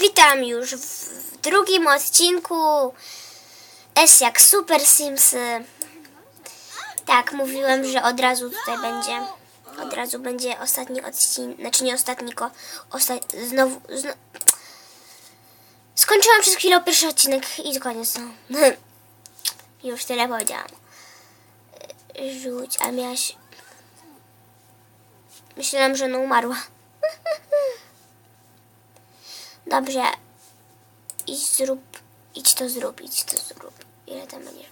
Witam już w drugim odcinku S jak Super Simsy. Tak, mówiłem, że od razu tutaj będzie. Od razu będzie ostatni odcinek. Znaczy nie ostatni, tylko osta znowu. Zno Skończyłam przez chwilę pierwszy odcinek i koniec. No. już tyle powiedziałam. Rzuć, a miałaś. Myślałam, że no umarła. Dobrze. Idź zrób. Idź to zrób, idź to zrób. Ile tam będziesz?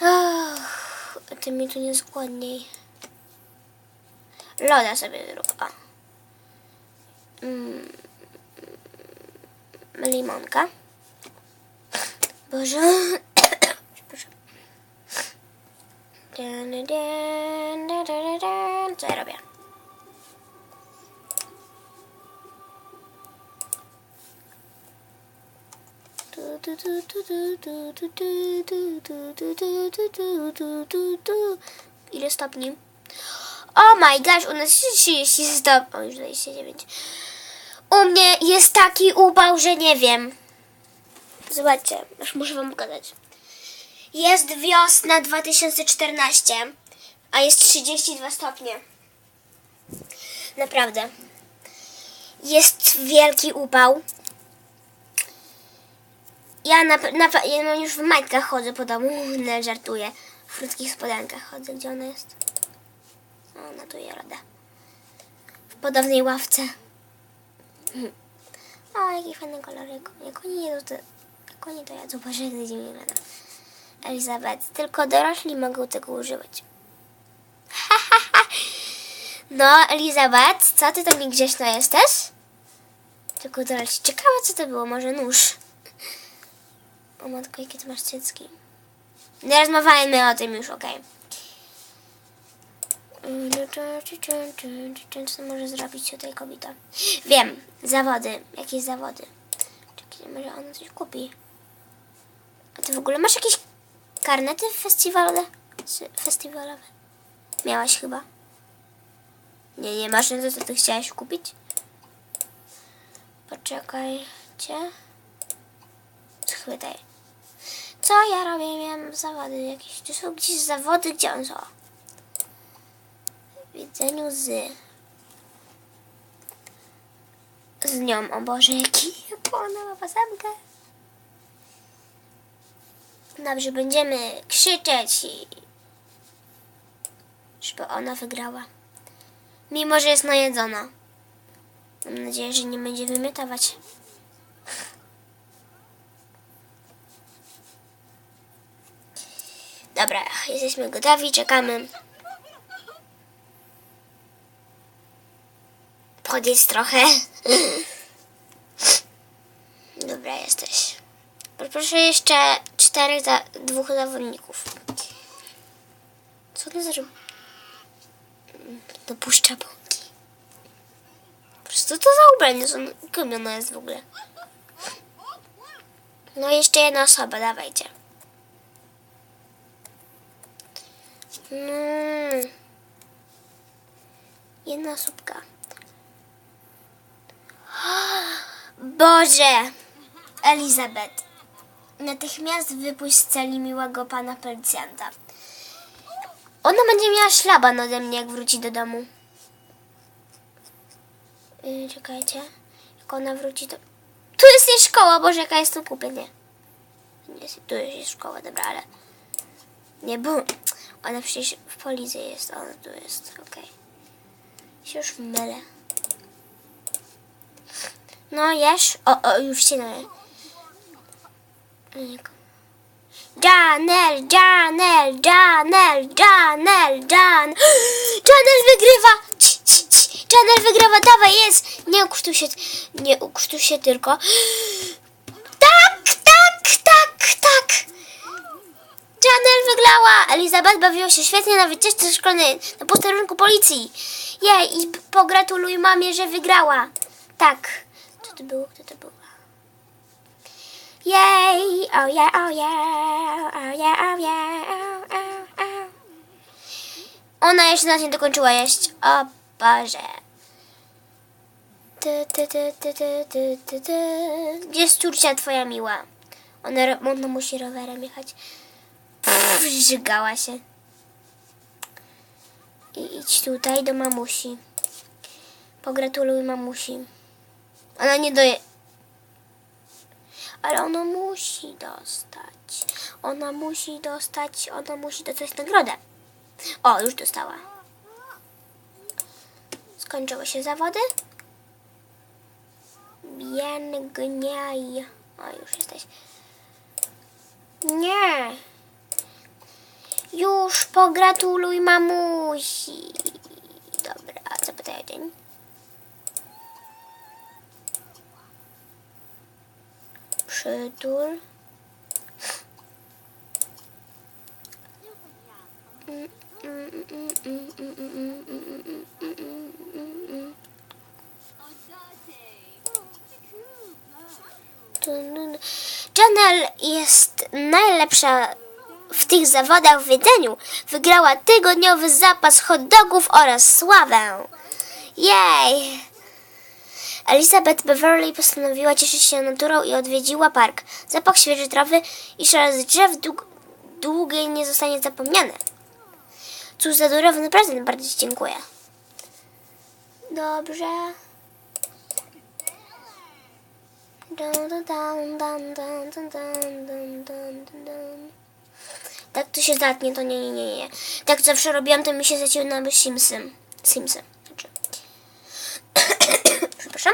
Ach, ty mi tu nie składniej. Loda sobie zrób. O. Mm. Limonka. Boże. Co ja robię? Ile stopni? Oh my gosh, u nas jest 30 stopni. O, już 29. U mnie jest taki upał, że nie wiem. Zobaczcie, aż muszę wam pokazać. Jest wiosna 2014, a jest 32 stopnie. Naprawdę. Jest wielki upał. Ja na, na, już w majtkach chodzę po domu, nie żartuję. W krótkich spodankach chodzę, gdzie ona jest? Ona tu je roda. W podobnej ławce. O, jaki fajny kolor. Jak, jak oni jedzą, to... Jak oni to jadzą, Boże, jak dziwnie wygląda. Elizabeth, tylko dorośli mogą tego używać. no, Elizabeth, co ty tam grzeczna jesteś? Tylko dorośli. Ciekawe, co to było, może nóż. O matko, jakie ty masz cycki. Nie rozmawiajmy o tym już, okej. Co to może zrobić tutaj kobieta? Wiem, zawody. Jakieś zawody. Czekaj, może ona coś kupi. A ty w ogóle masz jakieś karnety festiwalowe? Festiwalowe? Miałaś chyba. Nie, nie masz, no co ty chciałaś kupić? Poczekajcie. Co ja robię? Miałem zawody jakieś. Tu są gdzieś zawody, gdzie on są? W widzeniu z... Z nią, o Boże, jaki jak ona ma pasemkę. Dobrze, będziemy krzyczeć i... Żeby ona wygrała. Mimo, że jest najedzona. Mam nadzieję, że nie będzie wymiotować. Dobra, jesteśmy gotowi, czekamy. Podjedź trochę. Dobra, jesteś. Proszę jeszcze czterech, za, dwóch zawodników. Co to za... Dopuszcza bąki. Co to za ubranie? Kim ona jest w ogóle? No jeszcze jedna osoba, dawajcie. Mm. Jedna słupka. Boże! Elizabeth. Natychmiast wypuść z celi miłego pana policjanta. Ona będzie miała szlaban ode mnie, jak wróci do domu. Yy, czekajcie. Jak ona wróci, to... Tu jest jej szkoła, Boże, jaka jest to kupia, nie. tu jest jej szkoła, dobra, ale... Nie, bo ona przecież w policji jest, ona tu jest, okej. Się już mylę. No, jesz? O, o, już się należy. Janel, Janel, Janel, Janel, Jan. Janel wygrywa! Ci, ci, ci. Janel wygrywa, dawaj, jest! Nie ukrzytuj się, nie ukrzytuj się tylko. Tak, tak, tak, tak! Wygrała! Elizabeth bawiła się świetnie na wycieczce szkolnej na posterunku policji. Jej, i pogratuluj mamie, że wygrała. Tak. Co to było? Kto to było? Jej, oh yeah, oh yeah, oh yeah, oh yeah. Ona jeszcze nas nie dokończyła jeść. O Boże. Ty, ty, ty, ty, ty, ty, ty, ty. Gdzie jest córcia twoja miła? Ona, ona musi rowerem jechać. Pff, Żygała się. I idź tutaj do mamusi. Pogratuluj mamusi. Ona nie doje... Ale ona musi dostać. Ona musi dostać, ona musi dostać nagrodę. O, już dostała. Skończyły się zawody? Biegniaj. O, już jesteś. Nie. Już pogratuluj mamusi. Dobra, a co pytaj dzień? Przytul. Janel jest najlepsza tych zawodach w jedzeniu. Wygrała tygodniowy zapas hot dogów oraz sławę. Jej! Elizabeth Beverly postanowiła cieszyć się naturą i odwiedziła park. Zapach świeżej trawy i szary drzew dług, długie nie zostanie zapomniany. Cóż za durowny prezent, bardzo Ci dziękuję. Dobrze. Dun, dun, dun, dun, dun, dun, dun, dun, dun. Tak to się zatnie, to nie, nie, nie, nie. Tak zawsze robiłam, to mi się zaczynały Simsy. Simsy. Znaczy. Przepraszam.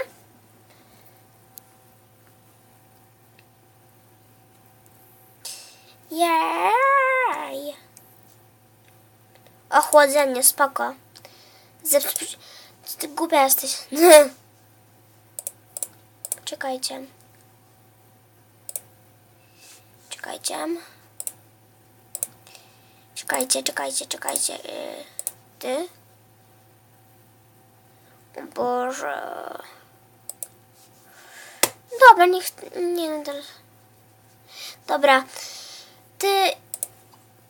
Jej. Ochłodzenie, spoko. Zep- Ty głupia jesteś. Czekajcie. Czekajcie. Czekajcie, czekajcie, czekajcie. Yy, ty? O Boże. Dobra, niech... Nie teraz... Dobra. Ty...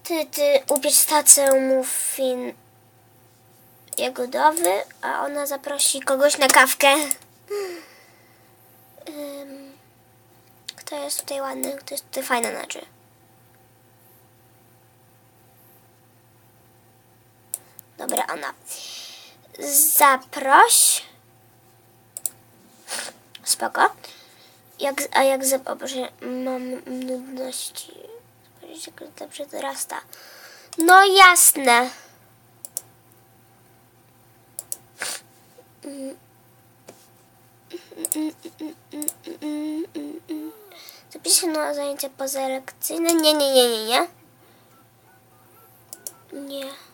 Ty, ty upiecz tacę muffin jagodowy, a ona zaprosi kogoś na kawkę. Kto jest tutaj ładny? Kto jest tutaj fajny znaczy? Dobra, ona. Zaproś. Spoko. Jak, a jak za... O Boże, mam nudności. Dobrze dorasta. No jasne. Zapisz się na zajęcia pozalekcyjne. Nie, nie, nie, nie, nie. Nie.